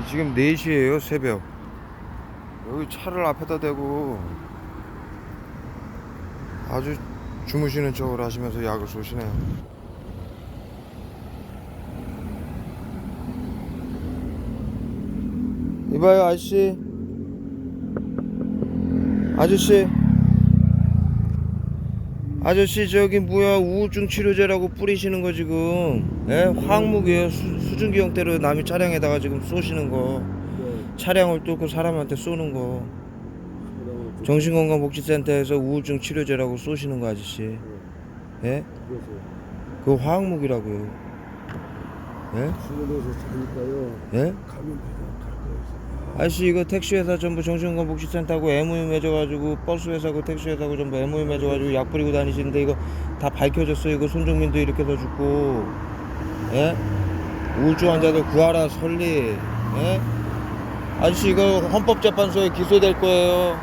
이 지금 4시에요 새벽. 여기 차를 앞에다 대고 아주 주무시는 척을 하시면서 약을 쏘시네요. 이봐요 아저씨. 아저씨. 아저씨 저기 뭐야 우울증 치료제라고 뿌리시는 거 지금. 예? 화학무기예요 수, 수증기 형태로 남이 차량에다가 지금 쏘시는 거 네, 차량을 뚫고 사람한테 쏘는 거 정신건강복지센터에서 우울증 치료제라고 쏘시는 거 아저씨. 예? 그래서 그거 화학무기라고요. 예? 예? 아저씨 이거 택시회사 전부 정신건강복지센터하고 MOU 맺어가지고 버스회사고 택시회사고 전부 MOU 맺어가지고 약 뿌리고 다니시는데 이거 다 밝혀졌어요. 이거 손정민도 이렇게 더 죽고. 예? 우울증 환자들 구하라 설리 예? 아저씨 이거 헌법재판소에 기소될 거예요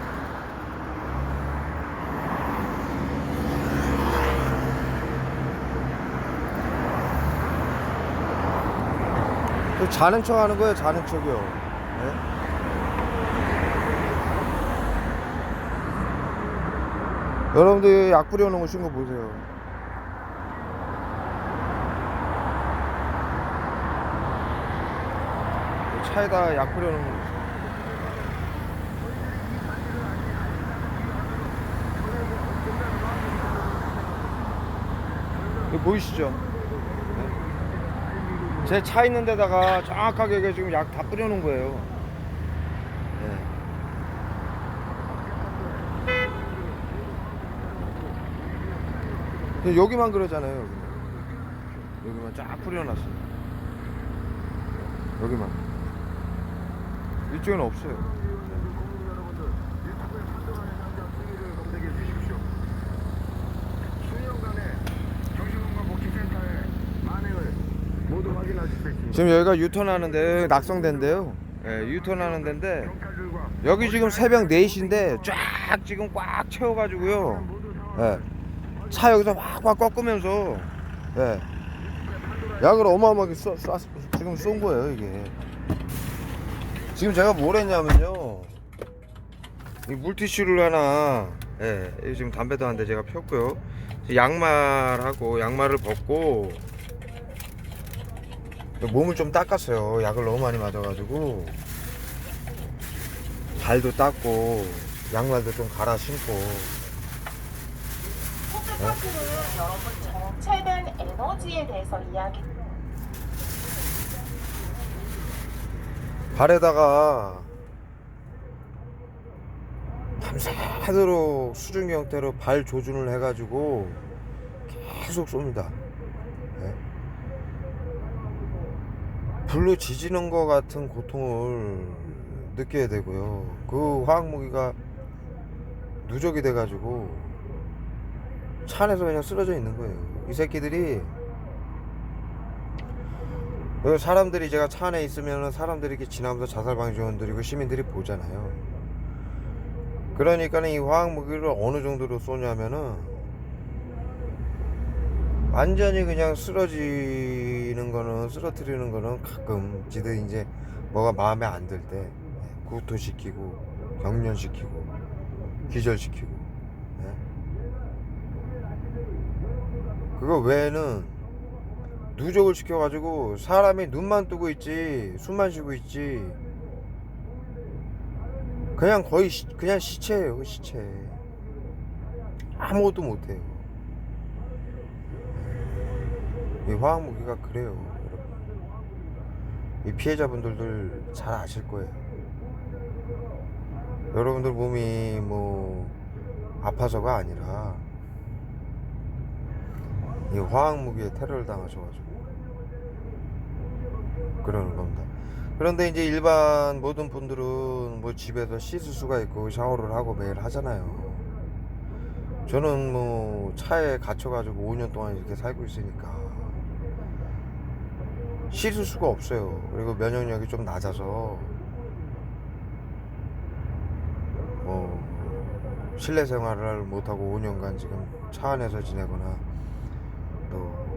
그 자는 척 하는 거예요 자는 척이요 예? 여러분들 약 뿌려놓은 거 보세요. 차에다 약 뿌려놓은 거. 이거 보이시죠? 제차 있는 데다가 정확하게 지금 약 다 뿌려놓은 거예요. 네. 여기만 그러잖아요. 여기만, 여기만 쫙 뿌려놨어요. 여기만. 이쪽에는 없어요. 지금 여기가 유턴하는데 낙성대인데요. 예, 유턴하는 데인데 여기 지금 새벽 4시인데 쫙 지금 꽉 채워가지고요. 예. 차 여기서 확확 꺾으면서 예. 약을 어마어마하게 쏘, 쏘, 지금 쏜 거예요 이게. 지금 제가 뭘 했냐면요. 이 물티슈를 하나 예, 이 지금 담배도 한 대 제가 폈고요. 양말하고 양말을 벗고 몸을 좀 닦았어요. 약을 너무 많이 맞아가지고 발도 닦고 양말도 좀 갈아 신고 포크 파크는 여러분 정체된 에너지에 대해서 이야기 발에다가 밤새도록 수증기 형태로 발 조준을 해가지고 계속 쏩니다. 예. 불로 지지는 것 같은 고통을 느껴야 되고요. 그 화학 무기가 누적이 돼가지고 차 안에서 그냥 쓰러져 있는 거예요. 이 새끼들이 그 사람들이 제가 차 안에 있으면 사람들이 이렇게 지나면서 자살 방지 원들이 고 시민들이 보잖아요. 그러니까는 이 화학 무기를 어느 정도로 쏘냐면은 완전히 그냥 쓰러지는 거는 쓰러뜨리는 거는 가끔 지들 이제 뭐가 마음에 안 들 때 구토시키고 경련시키고 기절시키고 예? 그거 외에는 누적을 시켜가지고 사람이 눈만 뜨고 있지 숨만 쉬고 있지. 그냥 거의 시, 그냥 시체예요 시체. 아무것도 못해요. 이 화학무기가 그래요 여러분. 이 피해자분들들 잘 아실 거예요. 여러분들 몸이 뭐 아파서가 아니라 이 화학 무기에 테러를 당하셔가지고 그러는 겁니다. 그런데 이제 일반 모든 분들은 뭐 집에서 씻을 수가 있고 샤워를 하고 매일 하잖아요. 저는 뭐 차에 갇혀가지고 5년 동안 이렇게 살고 있으니까 씻을 수가 없어요. 그리고 면역력이 좀 낮아서 뭐 실내 생활을 못하고 5년간 지금 차 안에서 지내거나 또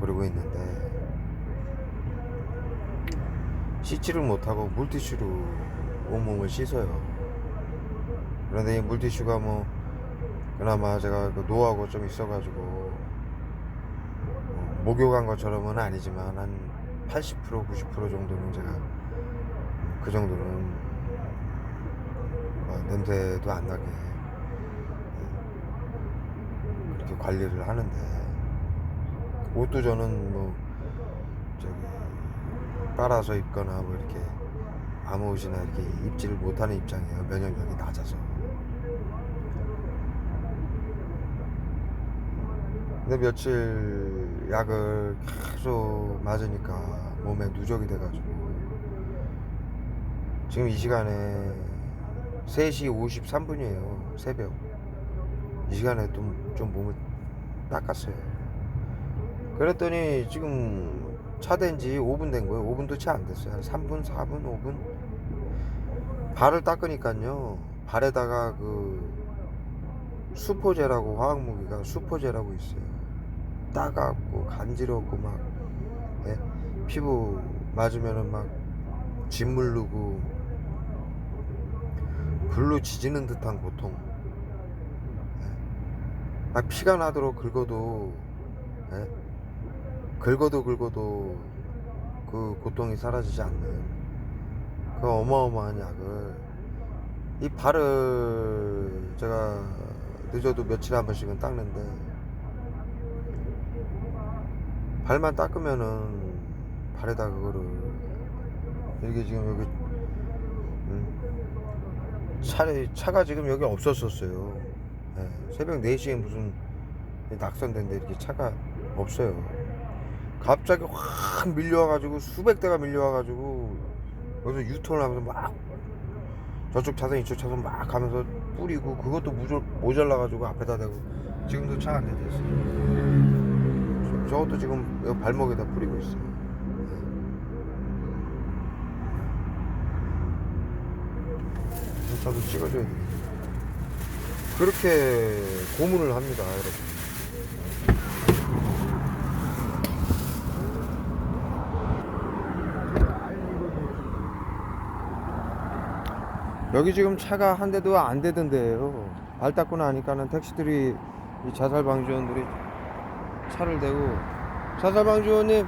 그러고 있는데 씻지를 못하고 물티슈로 온몸을 씻어요. 그런데 이 물티슈가 뭐 그나마 제가 그 노하고 좀 있어가지고 어, 목욕한 것처럼은 아니지만 한 80% 90% 정도는 제가 음, 그 정도는 뭐 냄새도 안 나게 예, 그렇게 관리를 하는데 옷도 저는 뭐 저기 빨아서 입거나 뭐 이렇게 아무 옷이나 이렇게 입지를 못하는 입장이에요. 면역력이 낮아서. 근데 며칠 약을 계속 맞으니까 몸에 누적이 돼가지고 지금 이 시간에 3시 53분이에요 새벽. 이 시간에 좀, 좀 몸을 닦았어요 그랬더니 지금 차 된 지 5분 된 거예요 5분도 채 안 됐어요 한 3분 4분 5분 발을 닦으니까요 발에다가 그 수포제라고 화학 무기가 수포제라고 있어요 따갑고 간지럽고 막 예? 피부 맞으면은 막 짓물르고 불로 지지는 듯한 고통 예? 막 피가 나도록 긁어도 예? 긁어도 긁어도 그 고통이 사라지지 않는 그 어마어마한 약을 이 발을 제가 늦어도 며칠에 한 번씩은 닦는데 발만 닦으면은 발에다 그거를 이게 지금 여기 음, 차, 차가 지금 여기 없었었어요. 예, 새벽 4시에 무슨 낙선된데 이렇게 차가 없어요 갑자기 확 밀려와가지고 수백 대가 밀려와가지고 여기서 유턴을 하면서 막 저쪽 차선 이쪽 차선 막 가면서 뿌리고 그것도 무조, 모자라가지고 앞에다 대고 지금도 차안 대됐어요. 저것도 지금 발목에다 뿌리고 있어요. 네. 저도 찍어줘야 돼 그렇게 고문을 합니다 여러분 여기 지금 차가 한 대도 안 되던데요. 발 닦고 나니까는 택시들이 이 자살 방지원들이 차를 대고 자살 방지원님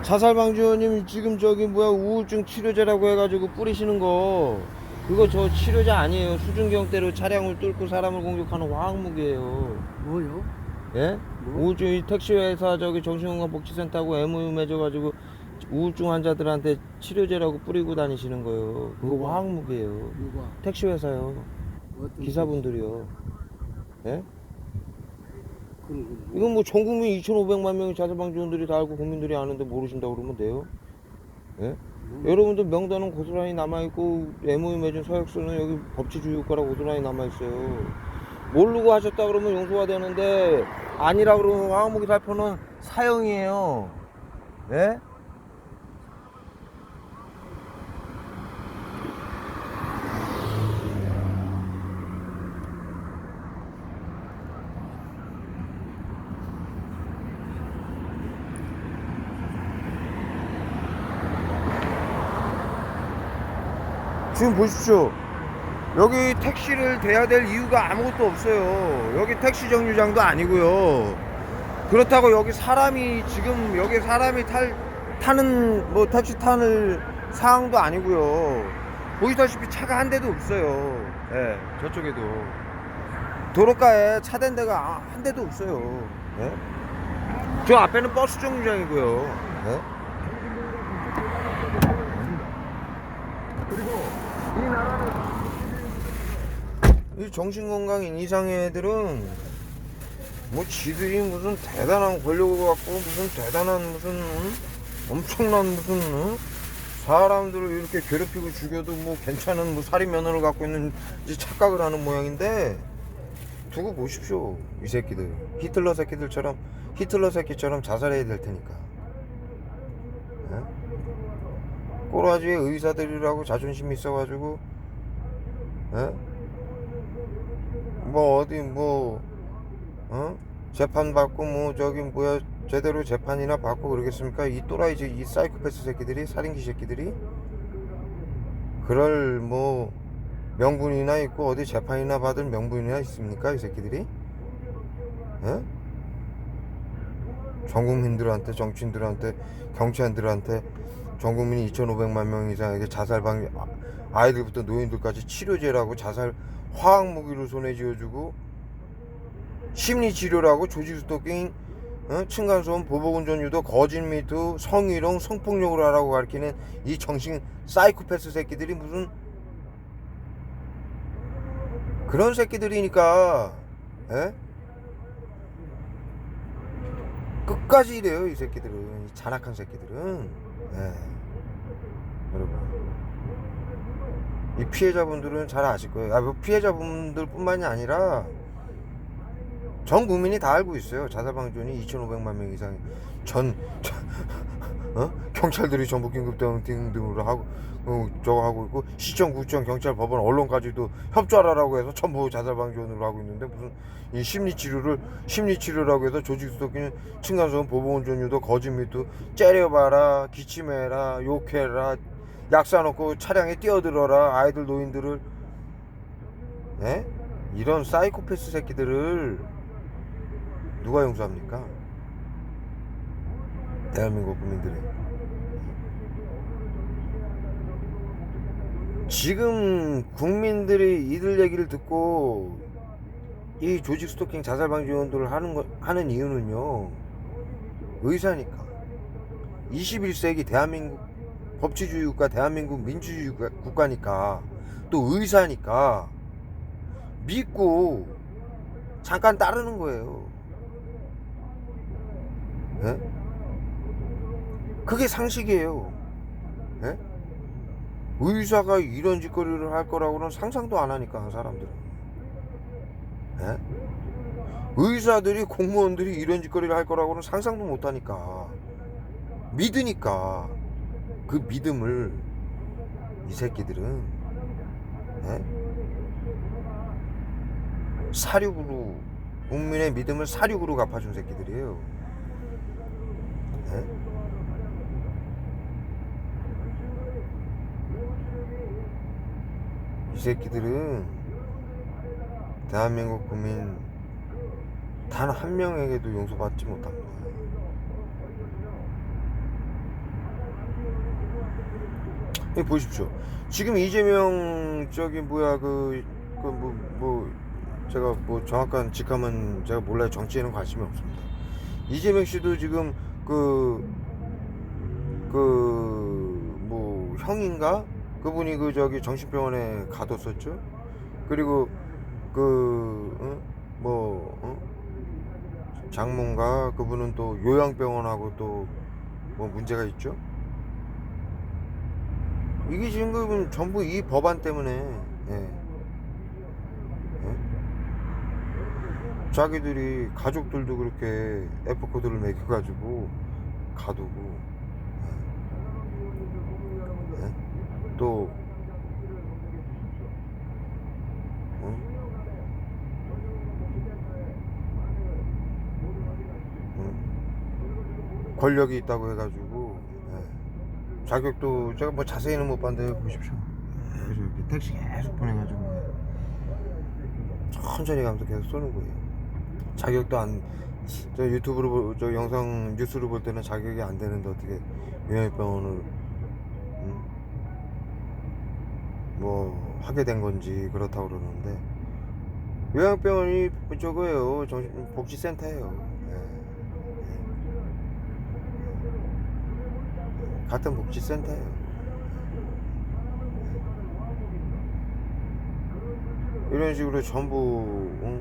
자살 방지원님 지금 저기 뭐야 우울증 치료제라고 해가지고 뿌리시는 거 그거 저 치료제 아니에요 수중경대로 차량을 뚫고 사람을 공격하는 화학무기예요. 뭐요? 예? 뭐? 우울증 이 택시 회사 저기 정신건강복지센터하고 MOU 맺어가지고 우울증 환자들한테 치료제라고 뿌리고 다니시는 거예요. 그거 누가? 화학무기예요. 누가? 택시 회사요. 기사분들이요. 예? 이건 뭐 전 국민 2,500만 명의 자살방지원들이 다 알고 국민들이 아는데 모르신다고 그러면 돼요? 예? 여러분들 명단은 고스란히 남아있고 MOU 맺은 서약서는 여기 법치주의 효과라 고스란히 남아있어요. 모르고 하셨다 그러면 용서가 되는데 아니라 그러면 화학무기 살포는 사형이에요. 예? 지금 보십시오. 여기 택시를 대야 될 이유가 아무것도 없어요. 여기 택시 정류장도 아니고요. 그렇다고 여기 사람이 지금 여기 사람이 탈 타는 뭐 택시 타는 상황도 아니고요. 보시다시피 차가 한 대도 없어요. 예, 저쪽에도 도로가에 차댄 데가 아- 한 대도 없어요. 예? 저 앞에는 버스 정류장이고요. 예? 이 정신건강인 이상의 애들은 뭐 지들이 무슨 대단한 권력을 갖고 무슨 대단한 무슨 응? 엄청난 무슨 응? 사람들을 이렇게 괴롭히고 죽여도 뭐 괜찮은 뭐 살인 면허를 갖고 있는 착각을 하는 모양인데 두고 보십시오 이 새끼들 히틀러 새끼들처럼 히틀러 새끼처럼 자살해야 될 테니까 예? 꼬라지의 의사들이라고 자존심 있어가지고 예? 뭐 어디 뭐 어? 재판 받고 뭐 저기 뭐야 제대로 재판이나 받고 그러겠습니까? 이 또라이 저- 이 사이코패스 새끼들이 살인귀 새끼들이 그럴 뭐 명분이나 있고 어디 재판이나 받을 명분이나 있습니까? 이 새끼들이? 예? 전 국민들한테 정치인들한테 경찰들한테 전 국민이 2,500만 명 이상에게 자살 방 아- 아이들부터 노인들까지 치료제라고 자살 화학 무기를 손에 쥐어주고 심리 치료라고 조직 스토킹 어? 층간소음 보복운전 유도 거짓 미투 성희롱 성폭력을 하라고 가르치는 이 정신 사이코패스 새끼들이 무슨 그런 새끼들이니까 예? 끝까지 이래요 이 새끼들은 이 잔악한 새끼들은 예. 여러분 이 피해자분들은 잘 아실 거예요 아, 뭐 피해자분들뿐만이 아니라 전 국민이 다 알고 있어요 자살방지원이 2,500만 명 이상 전 저- 어? 경찰들이 전부 긴급 대응 등등으로 하고 어, 저거 하고 있고 시청, 구청, 경찰, 법원, 언론까지도 협조하라고 해서 전부 자살방지원으로 하고 있는데 무슨 이 심리치료를 심리치료라고 해서 조직수도끼는 층간소음, 보복운전 유도, 거짓 미투 째려봐라, 기침해라, 욕해라, 약 사놓고 차량에 뛰어들어라, 아이들 노인들을 예? 이런 사이코패스 새끼들을 누가 용서합니까? 대한민국 국민들이 지금 국민들이 이들 얘기를 듣고 이 조직 스토킹 자살 방지 운동을 하는 거, 하는 이유는요 의사니까 21세기 대한민국 법치주의 국가 대한민국 민주주의 국가- 국가니까 또 의사니까 믿고 잠깐 따르는 거예요. 예? 그게 상식이에요. 예? 의사가 이런 짓거리를 할 거라고는 상상도 안 하니까 사람들은. 예? 의사들이 공무원들이 이런 짓거리를 할 거라고는 상상도 못 하니까 믿으니까 그 믿음을 이 새끼들은 예? 사륙으로 국민의 믿음을 사륙으로 갚아준 새끼들이에요. 예? 이 새끼들은 대한민국 국민 단 한 명에게도 용서받지 못합니다. 이 보십시오. 지금 이재명 저기 뭐야 그그뭐뭐 제가 뭐 정확한 직함은 제가 몰라요. 정치에는 관심이 없습니다. 이재명 씨도 지금 그 그 뭐 형인가 그분이 그 저기 정신병원에 가뒀었죠. 그리고 그뭐 장문가 그분은 또 요양병원하고 또 뭐 문제가 있죠. 이게 지금 전부 이 법안 때문에 예. 예? 자기들이 가족들도 그렇게 F 코드를 매겨가지고 가두고 예? 예? 또 어? 어? 권력이 있다고 해가지고 예. 자격도 제가 뭐 자세히는 못 봤는데 보십시오. 계속 이렇게 택시 계속 보내가지고 천천히 가면서 계속 쏘는 거예요. 자격도 안, 저 유튜브로 보- 저 영상 뉴스로 볼 때는 자격이 안 되는데 어떻게 요양병원을 음? 뭐 하게 된 건지 그렇다고 그러는데 요양병원이 저거예요 정신 복지센터예요. 예. 예. 같은 복지센터예요. 이런 식으로 전부 응?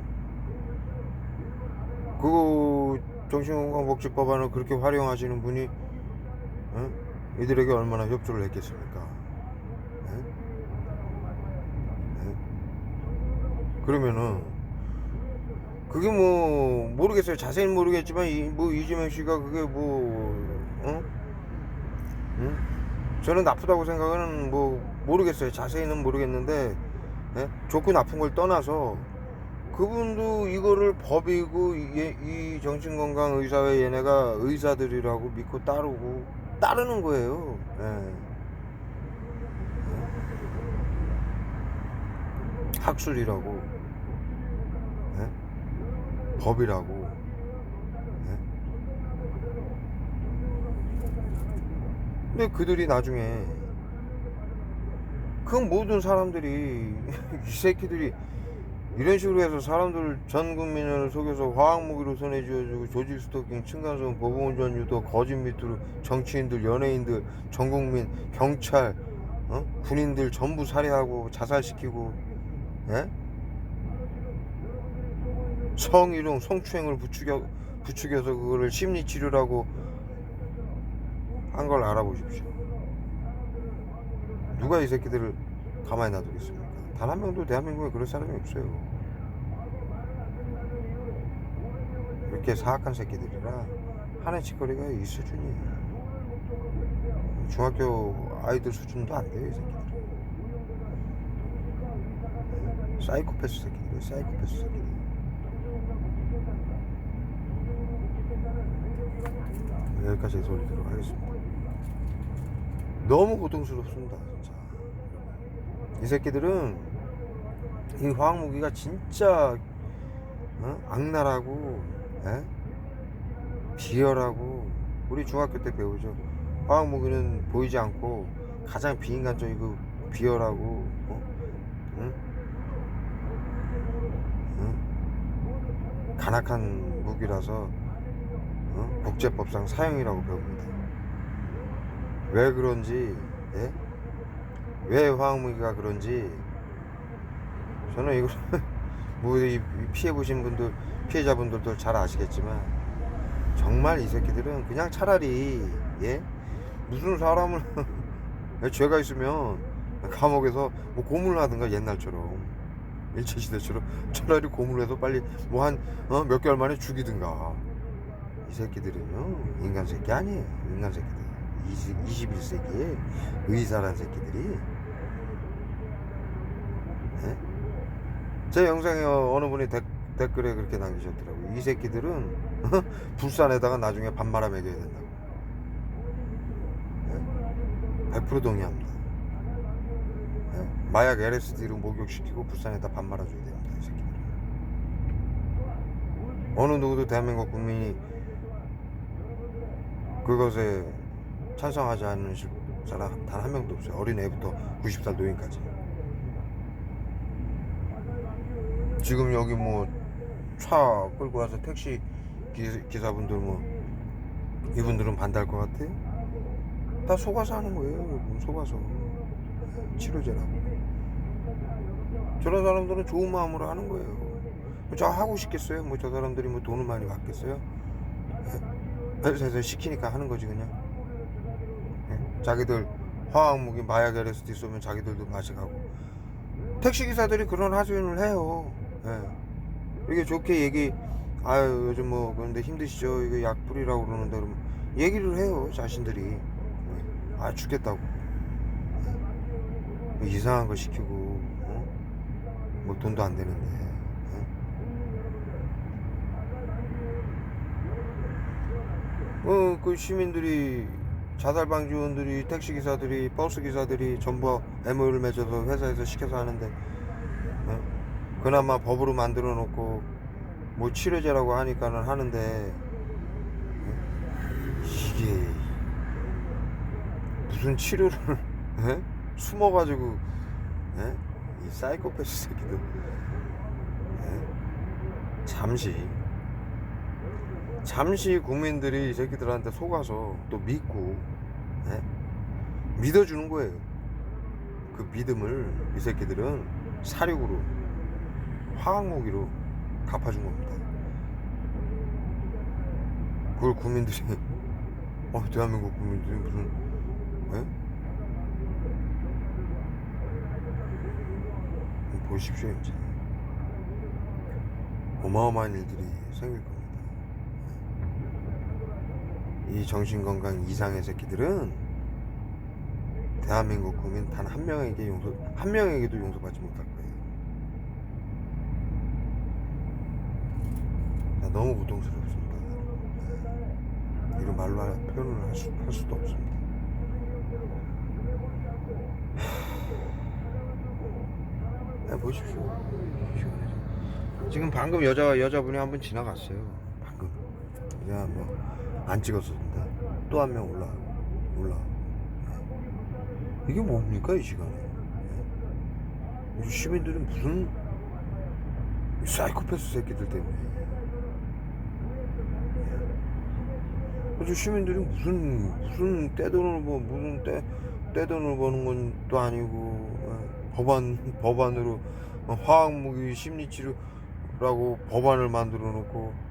그거 정신건강복지법안을 그렇게 활용하시는 분이 응? 이들에게 얼마나 협조를 했겠습니까? 응? 응? 그러면은 그게 뭐 모르겠어요. 자세히는 모르겠지만 이, 뭐 이재명 씨가 그게 뭐 응? 응? 저는 나쁘다고 생각은 뭐 모르겠어요. 자세히는 모르겠는데 예? 좋고 나쁜 걸 떠나서 그분도 이거를 법이고 이, 이 정신건강의사회 얘네가 의사들이라고 믿고 따르고 따르는 거예요. 예. 학술이라고 예? 법이라고 예? 근데 그들이 나중에 그 모든 사람들이 이 새끼들이 이런 식으로 해서 사람들 전 국민을 속여서 화학무기로 손에 쥐어주고 조직 스토킹, 층간소음, 보복운전 유도, 거짓 밑으로 정치인들, 연예인들, 전 국민, 경찰, 어? 군인들 전부 살해하고 자살시키고, 예? 성희롱, 성추행을 부추겨 부추겨서 그거를 심리 치료라고 한 걸 알아보십시오. 누가 이 새끼들을 가만히 놔두겠습니까? 단 한 명도 대한민국에 그럴 사람이 없어요. 이렇게 사악한 새끼들이라 하는 짓거리가 이 수준이에요. 중학교 아이들 수준도 안 돼요, 이 새끼들. 사이코패스 새끼들이에요, 사이코패스 새끼들. 여기까지 해서 올리도록 하겠습니다. 너무 고통스럽습니다, 진짜. 이 새끼들은 이 화학무기가 진짜 어? 악랄하고 에? 비열하고 우리 중학교 때 배우죠. 화학무기는 보이지 않고 가장 비인간적이고 비열하고 어? 응? 응? 간악한 무기라서 어? 국제법상 사형이라고 배웁니다. 왜 그런지 예? 왜 화학무기가 그런지. 저는 이거 뭐이 피해 보신 분들 피해자분들도 잘 아시겠지만 정말 이 새끼들은 그냥 차라리 예? 무슨 사람을 죄가 있으면 감옥에서 뭐 고문을 하든가 옛날처럼. 일제시대처럼 차라리 고문을 해서 빨리 뭐한 어, 몇 개월 만에 죽이든가. 이 새끼들은요 인간 새끼 아니에요 인간 새끼들 20, 21세기에 의사란 새끼들이 예? 제 영상에 어느 분이 댓, 댓글에 그렇게 남기셨더라고요 이 새끼들은 불산에다가 나중에 반말아 먹여야 된다고 예? 100% 동의합니다 예? 마약 LSD로 목욕시키고 불산에다 반말아 줘야 됩니다 이 새끼들은 어느 누구도 대한민국 국민이 그것에 찬성하지 않는 실- 사람 단 한 명도 없어요. 어린애부터 90살 노인까지. 지금 여기 뭐 차 끌고 와서 택시 기, 기사분들 뭐 이분들은 반대할 것 같아요? 다 속아서 하는 거예요. 속아서 치료제라고. 저런 사람들은 좋은 마음으로 하는 거예요. 저 하고 싶겠어요? 뭐 저 사람들이 뭐 돈을 많이 받겠어요? 회사에서 시키니까 하는 거지 그냥. 예? 자기들 화학 무기 마약 LSD 쏘면 자기들도 마시가고 택시 기사들이 그런 하소연을 해요. 예. 이게 좋게 얘기 아유 요즘 뭐 그런데 힘드시죠 이거 약 뿌리라고 그러는데 그러면 얘기를 해요 자신들이 예. 아 죽겠다고 예. 뭐 이상한 거 시키고 어? 뭐 돈도 안 되는데 예? 어, 그 시민들이 자살방지원들이 택시기사들이 버스기사들이 전부 MOU를 맺어서 회사에서 시켜서 하는데 어? 그나마 법으로 만들어 놓고 뭐 치료제라고 하니까는 하는데 어? 이게 무슨 치료를 에? 숨어가지고 에? 이 사이코패스 새끼들 에? 잠시 잠시 국민들이 이 새끼들한테 속아서 또 믿고 예? 믿어주는 거예요. 그 믿음을 이 새끼들은 사륙으로 화학무기로 갚아준 겁니다. 그걸 국민들이 어 대한민국 국민들이 무슨 예? 보십시오 이제 어마어마한 일들이 생길 겁니다. 이 정신건강 이상의 새끼들은 대한민국 국민 단 한 명에게 용서 한 명에게도 용서받지 못할 거예요. 아, 너무 고통스럽습니다. 네. 이런 말로 할- 표현을 할, 수, 할 수도 없습니다. 하, 네, 보십시오. 지금 방금 여자 여자분이 한 분 지나갔어요. 방금 그냥 뭐안 찍었었는데 또한 명 올라 올라. 이게 뭡니까 이 시간에? 네. 우리 시민들이 무슨 이 사이코패스 새끼들 때문에. 아주 시민들이 무슨 무슨 떼돈을 뭐 무슨 떼 떼돈을 버는 건 또 아니고 예. 법안 법안으로 화학무기 심리치료라고 법안을 만들어 놓고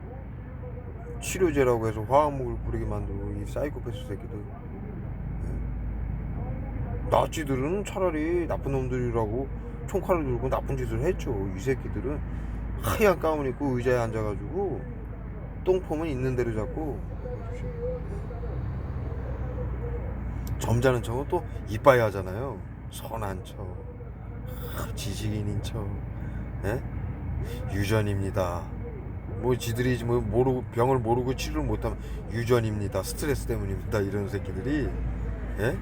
치료제라고 해서 화학무기를 뿌리게 만들고 이 사이코패스 새끼들. 예. 나치들은 차라리 나쁜 놈들이라고 총칼을 들고 나쁜 짓을 했죠 이 새끼들은. 하얀 가운 입고 의자에 앉아가지고 똥폼은 있는 대로 잡고. 점잖은 척은 또 이빠이 하잖아요. 선한 척 아, 지식인인 척. 예? 유전입니다 뭐 지들이 뭐 모르고 병을 모르고 치료를 못하면 유전입니다. 스트레스 때문입니다. 이런 새끼들이. 예?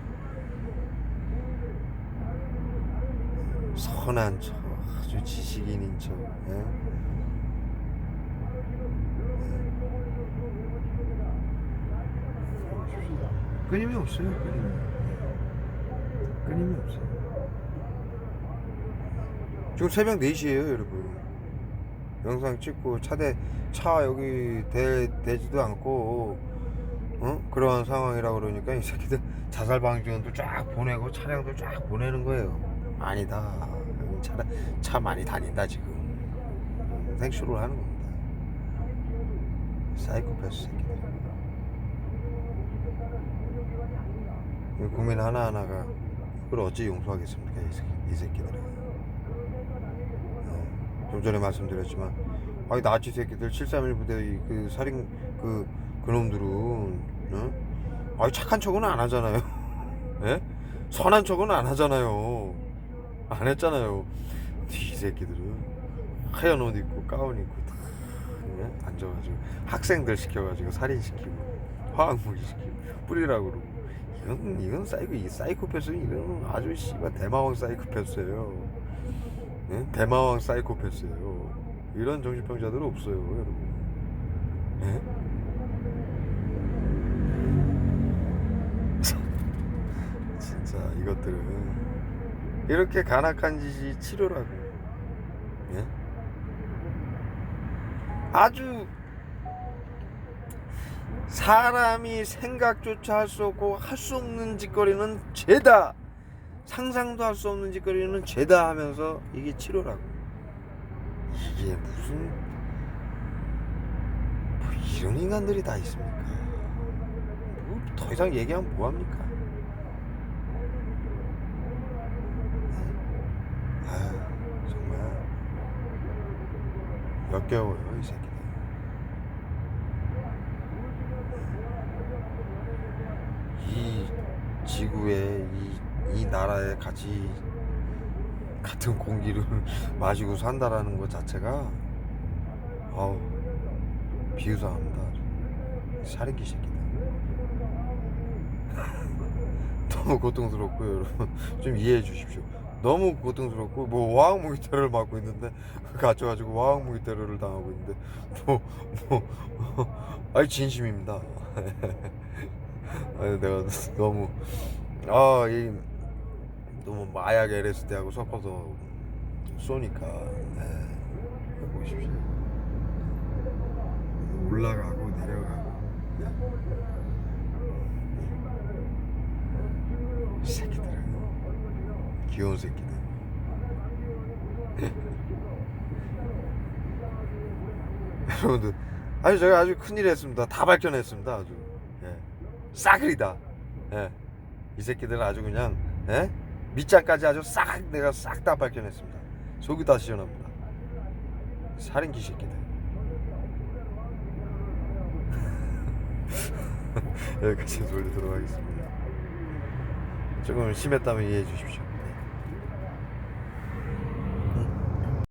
선한 척 아주 지식인인 척 예? 끊임이 없어요 끊임이. 끊임이 없어요. 지금 새벽 4시에요 여러분 영상 찍고 차대 차 여기 대, 대지도 않고 어? 그러한 상황이라 그러니까 이 새끼들 자살 방지원도 쫙 보내고 차량도 쫙 보내는 거예요. 아니다. 차, 차 많이 다닌다 지금. 생쇼를 하는 겁니다. 사이코패스 새끼들. 이 국민 하나하나가 그걸 어찌 용서하겠습니까 이, 새끼, 이 새끼들은. 어, 좀 전에 말씀드렸지만 아니 나치 새끼들 731 부대 그 살인 그 그놈들은 어? 아니 착한 척은 안 하잖아요 예? 선한 척은 안 하잖아요 안 했잖아요 이 새끼들은 하얀 옷 입고 가운 입고 다 예? 앉아가지고 학생들 시켜가지고 살인 시키고 화학무기 시키고 뿌리라고 그러고 이건 이건 사이코 이 사이코패스 이건 아주 씨발 대마왕 사이코패스예요. 예? 대마왕 사이코패스예요. 이런 정신병자들은 없어요, 여러분. 예? 진짜 이것들은 이렇게 간악한 짓이 치료라고. 예? 아주 사람이 생각조차 할 수 없고 할 수 없는 짓거리는 죄다 상상도 할 수 없는 짓거리는 죄다 하면서 이게 치료라고. 이게 무슨 뭐 이런 인간들이 다 있습니까? 뭐 더 이상 얘기하면 뭐 합니까? 네? 아유 정말. 역겨워요 이 새끼들. 이 지구에 이, 이 나라에 같이 같은 공기를 마시고 산다라는 것 자체가 어우 비유사합니다. 살인기 새끼들. 너무 고통스럽고요 여러분. 좀 이해해 주십시오. 너무 고통스럽고 뭐 화학무기 테러를 맞고 있는데 갇혀가지고 화학무기 테러를 당하고 있는데 뭐뭐 아니 진심입니다. 아니 내가 너무 아이 너무 마약 LSD하고 섞어서 쏘니까 네. 보십시오 올라가고 내려가고 네. 이 새끼들은 귀여운 새끼들 여러분들 아니 제가 아주 큰일 했습니다 다 밝혀냈습니다 아주 예. 싸그리다. 예. 이 새끼들은 아주 그냥 예? 밑장까지 아주 싹 내가 싹 다 밝혀냈습니다. 속이 다 시원합니다. 살인기 새끼들. 여기까지 돌리도록 하겠습니다. 조금 심했다면 이해해 주십시오.